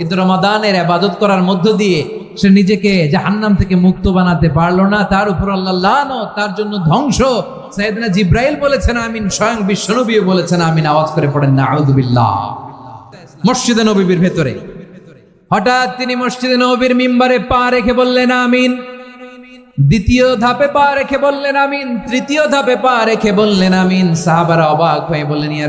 কিন্তু রমাদানের আবাদত করার মধ্য দিয়ে সে নিজেকে জাহান্নাম থেকে মুক্ত বানাতে পারল না। তার উপর আল্লাহ তার জন্য ধ্বংস। সাইদনা জিব্রাইল বলেছেন, আমিন। স্বয়ং বলেছেন, আমিন। আওয়াজ করে পড়েন না মসজিদে নবীর ভেতরে। হঠাৎ তিনি মসজিদে নবীর মিম্বারে পা রেখে বললেন, আমিন। দ্বিতীয় ধাপে পা রেখে বললেন, আমিন। তৃতীয় ধাপে পা রেখে বললেন, আমিন। সাহাবারা অবাক হয়ে বললেন, ইয়া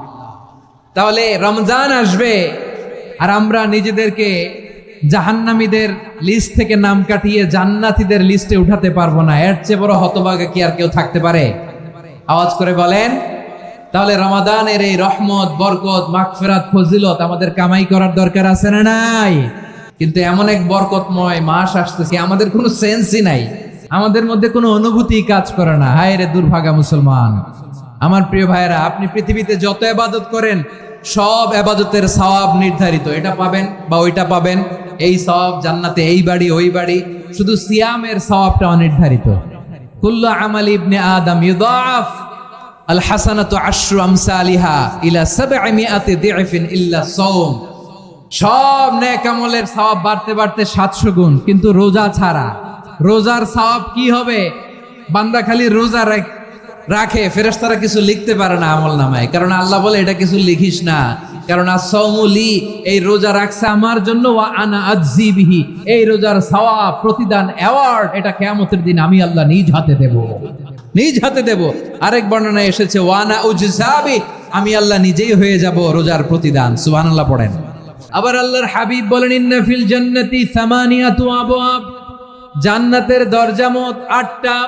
তাহলে রমজান আসবে আর আমরা নিজেদেরকে জাহান্নামীদের লিস্ট থেকে নাম কাটিয়ে জান্নাতীদের লিস্টে উঠাতে পারব না। এর চেয়ে বড় হতভাগা কি আর কেউ থাকতে পারে? আওয়াজ করে বলেন, তাহলে রমাদানের এই রহমত, বরকত, মাগফিরাত, ফজিলত আমাদের কামাই করার দরকার আছে না নাই? কিন্তু এমন এক বরকতময় মাস আসতেছে, আমাদের কোনো সেন্সই নাই। আমাদের মধ্যে কোনো অনুভূতি কাজ করে না। হায় রে দুর্ভাগা মুসলমান। আমার প্রিয় ভাইয়েরা, আপনি পৃথিবীতে যত আবাদত করেন, সব আবাদতের সওয়াব নির্ধারিত। এটা পাবেন বা ওইটা পাবেন। এই সওয়াব জান্নাতে, এই বাড়ি, ওই বাড়ি। শুধু সিয়ামের সওয়াবটা অনির্ধারিত কুল্লু আমাল ইবনে আদম ইউদাফ আল হাসানাতু আশরু আমসালিহা ইলা সাবআমিআতি দিফিন ইল্লা সাওম। সব নেক আমলের সওয়াব বাড়তে বাড়তে 700 গুণ। কিন্তু রোজা ছাড়া, রোজার সওয়াব কি হবে? বান্দা খালি রোজা রাখ- রাখে, ফেরেশতারা কিছু লিখতে পারে না আমল নামায়। কারণ আল্লাহ বলে, এটা কিছু লিখিস না। কারণ আসৌমুলি এই রোজা রাখছে আমার জন্য ওয়া আনা আজ্জি বিহি। এই রোজার সওয়াব, প্রতিদান অ্যাওয়ার্ড এটা কিয়ামতের দিন আমি আল্লাহ নিজ হাতে দেব। নিজ হাতে দেব। আরেক বর্ণনায় এসেছে ওয়ানা উজসাবি আমি আল্লাহ নিজেই হয়ে যাব রোজার প্রতিদান। সুবহানাল্লাহ পড়েন। আবার আল্লাহর হাবিব বলেন, ইন্না ফিল জান্নাতি সামানিয়াতু আবওয়াব। জান্নাতের দরজা মোট আটটা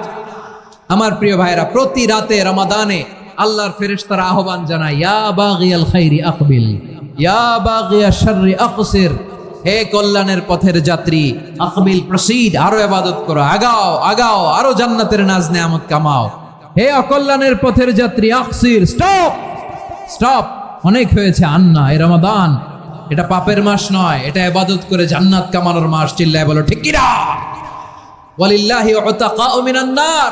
আমার প্রিয় ভাইরা প্রতি রাতে রমাদানে আল্লাহর ফেরেশতারা আহ্বান জানায় খাইরি আকবিল, ইয়া আকসির, হে কল্যাণের পথের যাত্রী, আকবিল প্রসিড আরও ইবাদত করো, আগাও আগাও, আরও জান্নাতের নাজ নেয়ামত কামাও। হে অকল্যাণের পথের যাত্রী, আকসির, স্টপ স্টপ, অনেক হয়েছে আন্না, এ রমাদান, এটা পাপের মাস নয়, এটা ইবাদত করে জান্নাত কামানোর মাস, চিল্লায় বলো, ঠিক কিনা ওয়ালিল্লাহি নার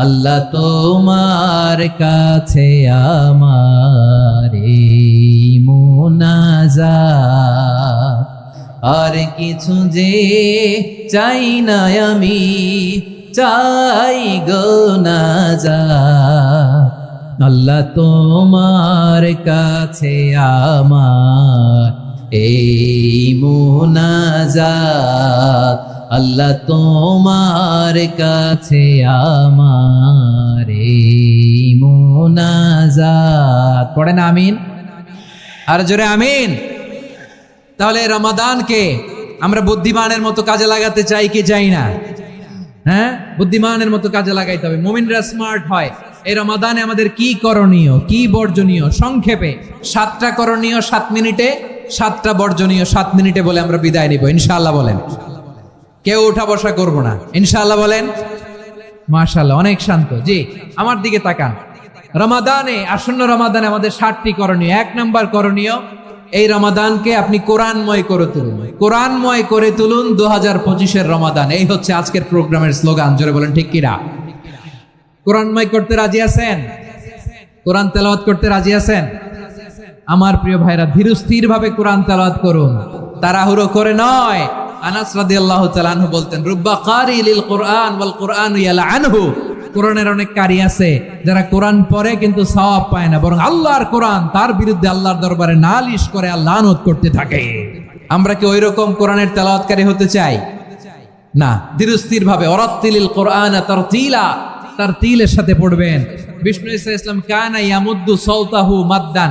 আল্লাহ তোমার কাছে আমার এই মোনাজাত। আর কিছু যে চাই না আমি, চাই গো নাজাত। আল্লাহ তোমার কাছে আমার এই মোনাজাত। আল্লাহ তোমার কাছে আমার মোনাজাত। পড়েন আমিন? আর জোরে আমিন। তাহলে রমাদানকে আমরা বুদ্ধিমানের মতো কাজে লাগাতে চাই কি চাই না? হ্যাঁ? বুদ্ধিমানের মতো কাজে লাগাইতে হবে। মুমিনরা স্মার্ট হয়। এই রমাদানে আমাদের কি করণীয়, কি বর্জনীয়? সংক্ষেপে, সাতটা করণীয় সাত মিনিটে, সাতটা বর্জনীয় সাত মিনিটে বলে আমরা বিদায় নিব। ইনশাআল্লাহ বলেন। কেউ উঠা বসা করব না। ইনশাআল্লাহ বলেন, মাশাআল্লাহ, অনেক শান্ত। জি, আমার দিকে তাকান। রমাদানে, আসন্ন রমাদানে আমাদের ষাটটি করণীয়। এক নাম্বার করণীয়, এই রমাদানকে আপনি কোরআনময় করে তুলুন। কোরআনময় করে তুলুন দু হাজার পঁচিশের রমাদান। এই হচ্ছে আজকের প্রোগ্রামের স্লোগান, জোরে বলেন, ঠিক কিরা কোরআনময় করতে রাজি আছেন? কোরআন তেলাওয়াত করতে রাজি আছেন? আমার প্রিয় ভাইরা ধীরস্থির ভাবে কোরআন তেলাওয়াত করুন। তাড়াহুড়ো করে নয় আনাস রাদিয়াল্লাহু তাআলা আনহু বলতেন, রুব্বা কারি লিল কোরআন ওয়াল কোরআন ইয়ালআনহু। কোরআনের অনেক কারি আছে, যারা কোরআন পড়ে কিন্তু সওয়াব পায় না, বরং আল্লাহর কোরআন, তার বিরুদ্ধে আল্লাহর দরবারে নালিশ করে আল্লাহ লানত করতে থাকে। আমরা কি ওইরকম কোরআনের তেলাওয়াতকারী হতে চাই? না ধীরস্থির ভাবে অরাত্তিলিল কোরআন তারতিলা তার তিলের সাথে পড়বেন। বিষ্ণু ইসা ইসলাম কানা ইয়ামুদ্দু সৌতাহু মাদ্দান।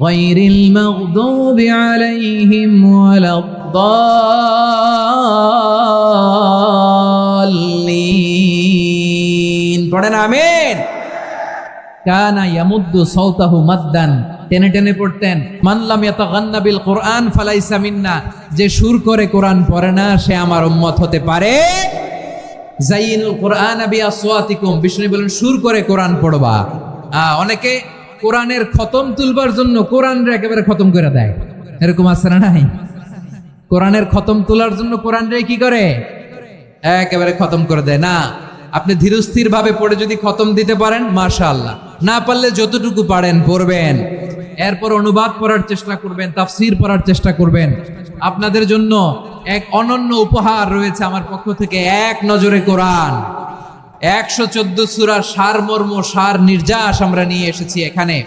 غير المغضوب عليهم ولا الضالين পড়েন আমিন কানা ইয়ামুদ্দু সাউতাহু মাদ্দান টেনে টেনে পড়তেন মানলাম ইয়াতাগান্না বিল কোরআন ফালাইসা মিন্না যে সুর করে কোরআন পড়ে না সে আমার উম্মত হতে পারে জাইনুল কোরআন বি আসওয়াতিকুম বিষ্ণু বলেন সুর করে কোরআন পড়বা আহ, অনেকে কোরআনের খতম তুলবার জন্য কোরআনরে একেবারে খতম করে দেয়। এরকম আছে না নাই? কোরআনের খতম তোলার জন্য কোরআনরে কি করে? একেবারে খতম করে দেয়। না, আপনি ধীরস্থির ভাবে পড়ে যদি খতম দিতে পারেন, মাশাআল্লাহ। না পারলে যতটুকু পারেন, পড়বেন। এরপর অনুবাদ পড়ার চেষ্টা করবেন, তাফসির পড়ার চেষ্টা করবেন। আপনাদের জন্য এক অনন্য উপহার রয়েছে আমার পক্ষ থেকে, এক নজরে কোরআন। একশো চোদ্দ সুরার সারমর্ম সার নির্যাস আমরা নিয়ে এসেছি এখানে।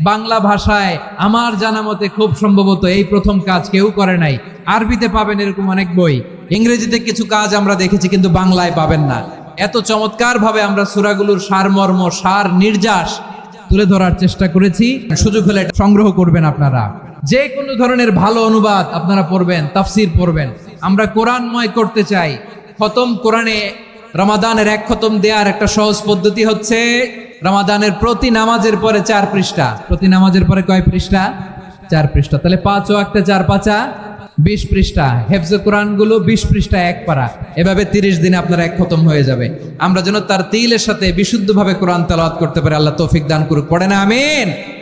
বাংলা ভাষায় আমার জানা মতে খুব সম্ভবত এই প্রথম কাজ কেউ করে নাই। আরবিতে পাবেন এরকম অনেক বই। ইংরেজিতে কিছু কাজ আমরা দেখেছি কিন্তু বাংলায় পাবেন না। এত চমৎকার ভাবে আমরা সুরাগুলোর সারমর্ম সার নির্যাস তুলে ধরার চেষ্টা করেছি। সুযোগ হলে সংগ্রহ করবেন আপনারা। যে কোনো ধরনের ভালো অনুবাদ আপনারা পড়বেন, তাফসির পড়বেন। আমরা কোরআনময় করতে চাই। খতম কোরআনে রমাদানের এক খতম দেওয়ার একটা সহজ পদ্ধতি হচ্ছে রমাদানের প্রতি নামাজের পরে চার পৃষ্ঠা। প্রতি নামাজের পরে কয় পৃষ্ঠা? চার পৃষ্ঠা। তাহলে পাঁচ ও একটা চার পাঁচা, বিশ পৃষ্ঠা। হেফজ কোরআনগুলো বিশ পৃষ্ঠা এক পারা এভাবে তিরিশ দিনে আপনার এক খতম হয়ে যাবে। আমরা যেন তার তিলের সাথে বিশুদ্ধভাবে কোরআন তেলাওয়াত করতে পারি। আল্লাহ তৌফিক দান করুক। পড়ে না, আমিন।